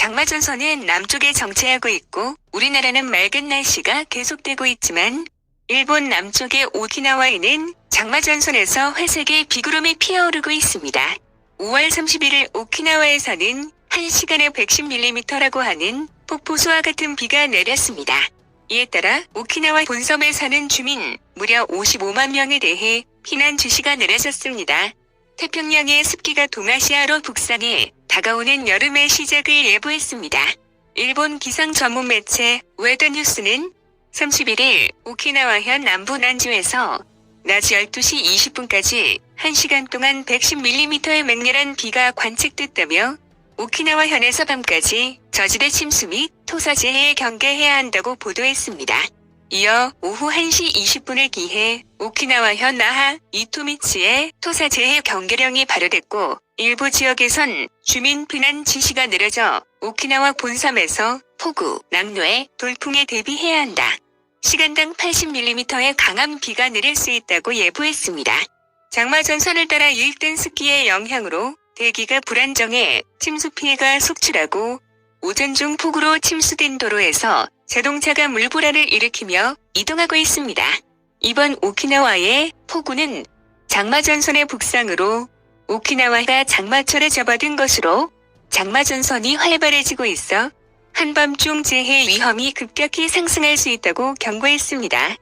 장마전선은 남쪽에 정체하고 있고 우리나라는 맑은 날씨가 계속되고 있지만 일본 남쪽의 오키나와에는 장마전선에서 회색의 비구름이 피어오르고 있습니다. 5월 31일 오키나와에서는 1시간에 110mm라고 하는 폭포수와 같은 비가 내렸습니다. 이에 따라 오키나와 본섬에 사는 주민 무려 55만 명에 대해 피난 지시가 내려졌습니다. 태평양의 습기가 동아시아로 북상해 다가오는 여름의 시작을 예보했습니다. 일본 기상 전문 매체 웨더뉴스는 31일 오키나와현 남부 난주에서 낮 12시 20분까지 1시간 동안 110mm의 맹렬한 비가 관측됐다며 오키나와 현에서 밤까지 저지대 침수 및 토사재해에 경계해야 한다고 보도했습니다. 이어 오후 1시 20분을 기해 오키나와 현 나하 이토미치에 토사재해 경계령이 발효됐고 일부 지역에선 주민 피난 지시가 내려져 오키나와 본섬에서 폭우, 낙뢰, 돌풍에 대비해야 한다. 시간당 80mm의 강한 비가 내릴 수 있다고 예보했습니다. 장마 전선을 따라 유입된 습기의 영향으로 대기가 불안정해 침수 피해가 속출하고 오전 중 폭우로 침수된 도로에서 자동차가 물보라를 일으키며 이동하고 있습니다. 이번 오키나와의 폭우는 장마 전선의 북상으로 오키나와가 장마철에 접어든 것으로 장마 전선이 활발해지고 있어 한밤중 재해 위험이 급격히 상승할 수 있다고 경고했습니다.